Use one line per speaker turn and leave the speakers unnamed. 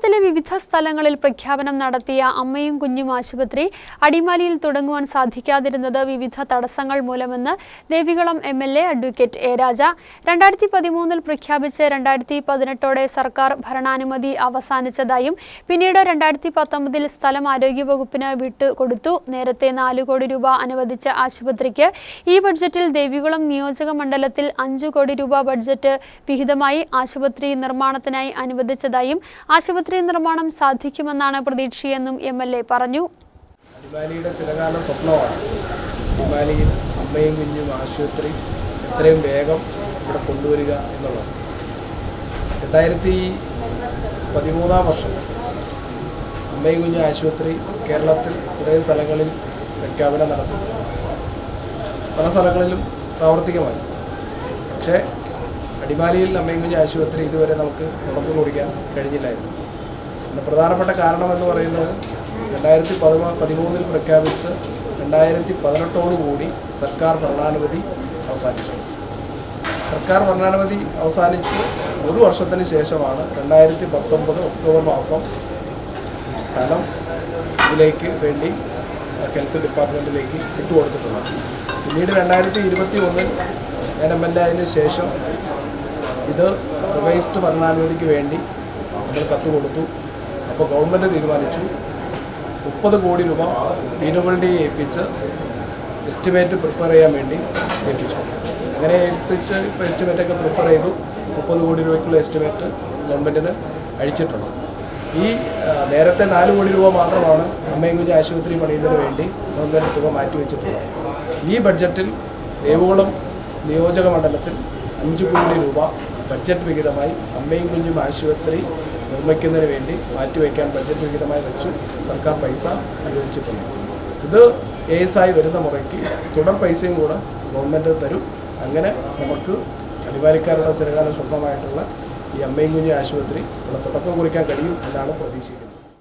Este Televisión. വിവിധ സ്ഥലങ്ങളിൽ പ്രഖ്യാപനം നടത്തിയ അമ്മയും കുഞ്ഞും ആശുപത്രി അടിമാലിയിൽ തുടങ്ങുവാൻ സാധിക്കാതിരുന്നത് വിവിധ തടസ്സങ്ങൾ മൂലമെന്ന് Devikulam M L A advocate A Raja രണ്ടായിരത്തി പതിമൂന്നിൽ പ്രഖ്യാപിച്ച് രണ്ടായിരത്തി പതിനെട്ടോടെ സർക്കാർ ഭരണാനുമതി അവസാനിച്ചതായും പിന്നീട് രണ്ടായിരത്തി പത്തൊമ്പതിൽ സ്ഥലം ആരോഗ്യവകുപ്പിന് വിട്ടുകൊടുത്തു നേരത്തെ നാല് കോടി രൂപ അനുവദിച്ച ആശുപത്രിക്ക് ഈ ബഡ്ജറ്റിൽ ദേവികുളം നിയോജക മണ്ഡലത്തിൽ അഞ്ചു കോടി രൂപ ബഡ്ജറ്റ് വിഹിതമായി ആശുപത്രി നിർമ്മാണത്തിനായി അനുവദിച്ചതായും ആശുപത്രി നിർമ്മാണം സാധിക്കുമെന്നാണ് പ്രതീക്ഷയെന്നും എം എൽ എ പറഞ്ഞു.
അടിമാലിയുടെ ചിലകാല സ്വപ്നമാണ്. അടിമാലിയിൽ അമ്മയും കുഞ്ഞും ആശുപത്രി എത്രയും വേഗം ഇവിടെ കൊണ്ടുവരിക എന്നുള്ളത്. രണ്ടായിരത്തി പതിമൂന്നാം വർഷം അമ്മയും കുഞ്ഞും ആശുപത്രി കേരളത്തിൽ കുറേ സ്ഥലങ്ങളിൽ പ്രഖ്യാപനം നടത്തി പല സ്ഥലങ്ങളിലും പ്രാവർത്തികമായി. പക്ഷേ അടിമാലിയിൽ അമ്മയും കുഞ്ഞും ആശുപത്രി ഇതുവരെ നമുക്ക് തുടക്കം കുറിക്കാൻ കഴിഞ്ഞില്ലായിരുന്നു. അതിന് പ്രധാനപ്പെട്ട കാരണം എന്ന് പറയുന്നത് രണ്ടായിരത്തി പതിമൂ പതിമൂന്നിൽ പ്രഖ്യാപിച്ച് രണ്ടായിരത്തി പതിനെട്ടോടുകൂടി സർക്കാർ ഭരണാനുമതി അവസാനിച്ചു. സർക്കാർ ഭരണാനുമതി അവസാനിച്ച് ഒരു വർഷത്തിന് ശേഷമാണ് രണ്ടായിരത്തി പത്തൊമ്പത് ഒക്ടോബർ മാസം സ്ഥലം ഇതിലേക്ക് വേണ്ടി ഹെൽത്ത് ഡിപ്പാർട്ട്മെന്റിലേക്ക് വിട്ടുകൊടുത്തിട്ടുള്ളത്. പിന്നീട് രണ്ടായിരത്തി ഇരുപത്തി ഒന്നിൽ ഞാൻ എം എൽ എ ആയതിനു ശേഷം ഇത് റിവൈസ്ഡ് ഭരണാനുമതിക്ക് വേണ്ടി നമ്മൾ കത്ത് കൊടുത്തു. അപ്പോൾ ഗവൺമെന്റ് തീരുമാനിച്ചു. മുപ്പത് കോടി രൂപ ഡി ഏൽപ്പിച്ച് എസ്റ്റിമേറ്റ് പ്രിപ്പയർ ചെയ്യാൻ വേണ്ടി ഏൽപ്പിച്ചു. അങ്ങനെ ഏൽപ്പിച്ച് ഇപ്പോൾ എസ്റ്റിമേറ്റൊക്കെ പ്രിപ്പയർ ചെയ്തു. മുപ്പത് കോടി രൂപയ്ക്കുള്ള എസ്റ്റിമേറ്റ് ഗവൺമെന്റിന് അഴിച്ചിട്ടുണ്ട്. ഈ നേരത്തെ നാല് കോടി രൂപ മാത്രമാണ് അമ്മയും കുഞ്ഞ് ആശുപത്രി പണിയുന്നതിന് വേണ്ടി ഗവൺമെന്റ് തുക മാറ്റിവെച്ചിട്ടുള്ളത് ഈ ബഡ്ജറ്റിൽ ദേവകുളം നിയോജക മണ്ഡലത്തിൽ അഞ്ച് കോടി രൂപ ബഡ്ജറ്റ് വിഹിതമായി അമ്മയും കുഞ്ഞും ആശുപത്രി നിർമ്മിക്കുന്നതിന് വേണ്ടി മാറ്റിവെക്കാൻ ബഡ്ജറ്റ് വിഹിതമായി വെച്ചു. സർക്കാർ പൈസ അനുവദിച്ചിട്ടുണ്ട്. ഇത് ആയി വരുന്ന മുറയ്ക്ക് തുടർ പൈസയും കൂടെ ഗവൺമെന്റ് തരും. അങ്ങനെ നമുക്ക് അടിമാലിക്കാരുടെ ചെറുകാല സ്വപ്നമായിട്ടുള്ള ഈ അമ്മയും കുഞ്ഞും ആശുപത്രി ഇവിടെ തുടക്കം കുറിക്കാൻ കഴിയും എന്നാണ് പ്രതീക്ഷിക്കുന്നത്.